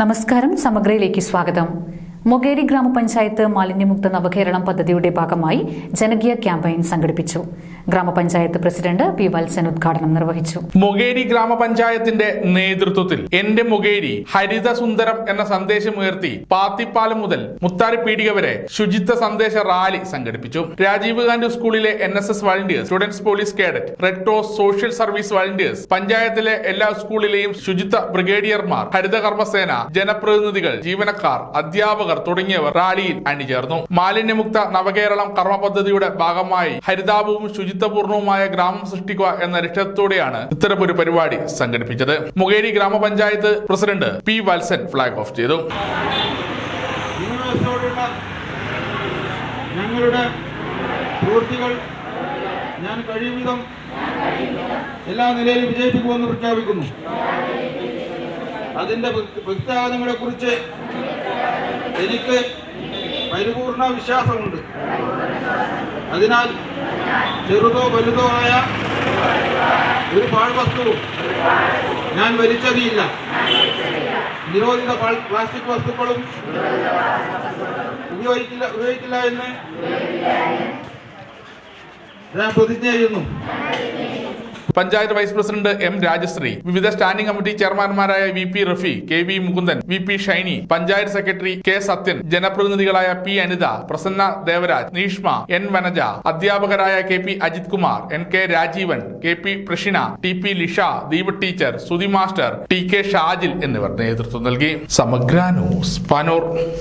നമസ്കാരം സമഗ്രയിലേക്ക് സ്വാഗതം. മൊകേരി ഗ്രാമപഞ്ചായത്ത് മാലിന്യമുക്ത നവകേരളം പദ്ധതിയുടെ ഭാഗമായി ജനകീയ ക്യാമ്പയിൻ സംഘടിപ്പിച്ചു. ഗ്രാമപഞ്ചായത്ത് പ്രസിഡന്റ് പി വത്സൻ ഉദ്ഘാടനം നിർവഹിച്ചു. മൊകേരി ഗ്രാമപഞ്ചായത്തിന്റെ നേതൃത്വത്തിൽ എന്റെ മൊകേരി ഹരിത സുന്ദരം എന്ന സന്ദേശം ഉയർത്തി പാത്തിപ്പാലം മുതൽ മുത്താരി പീടിക വരെ ശുചിത്വ സന്ദേശ റാലി സംഘടിപ്പിച്ചു. രാജീവ് ഗാന്ധി സ്കൂളിലെ N S S volunteers students police cadet red cross social service volunteers പഞ്ചായത്തിലെ എല്ലാ സ്കൂളിലെയും ശുചിത്വ ബ്രിഗേഡിയർമാർ ഹരിതകർമ്മസേന ജനപ്രതിനിധികൾ ജീവനക്കാർ അധ്യാപകർ തുടങ്ങിയവർ റാലിയിൽ അണിചേർന്നു. മാലിന്യമുക്ത നവകേരളം കർമ്മ പദ്ധതിയുടെ ഭാഗമായി ഹരിതാപവും ശുചിത്വപൂർണവുമായ ഗ്രാമം സൃഷ്ടിക്കുക എന്ന ലക്ഷ്യത്തോടെയാണ് ഇത്തരമൊരു പരിപാടി സംഘടിപ്പിച്ചത്. Mukeri grama panchayat president P Valsan flag off ചെയ്തു. ഞങ്ങളുടെ പ്രവൃത്തികൾ ഞാൻ കഴിയുവിധം എല്ലാ നിലയിലും വിജയിപ്പിക്കുമെന്ന് പ്രഖ്യാപിക്കുന്നു. അതിന്റെ പ്രത്യാഘാതങ്ങളെ കുറിച്ച് എനിക്ക് പരിപൂർണ വിശ്വാസമുണ്ട്. അതിനാൽ ചെറുതോ വലുതോ ആയ ഒരു പാഴ്വസ്തുവും ഞാൻ വലിച്ചതിയില്ല. നിരോധിത പ്ലാസ്റ്റിക് വസ്തുക്കളും ഉപയോഗിക്കില്ല ഉപയോഗിക്കില്ല എന്ന് ഞാൻ പ്രതിജ്ഞ ചെയ്യുന്നു. Panchayat vice president M Rajasree വിവിധ standing committee ചെയർമാൻമാരായ V P Rafi K V Mukundan V P Shiny panchayat secretary K Sathyan ജനപ്രതിനിധികളായ P Anitha Prasanna Devaraj Nishma N Vanaja അധ്യാപകരായ K P Ajith Kumar N K Rajeevan K P Prashina T P Lisha Deep teacher Sudhi master T K Shajil എന്നിവർ നേതൃത്വം നൽകി. സമഗ്ര news Panoor.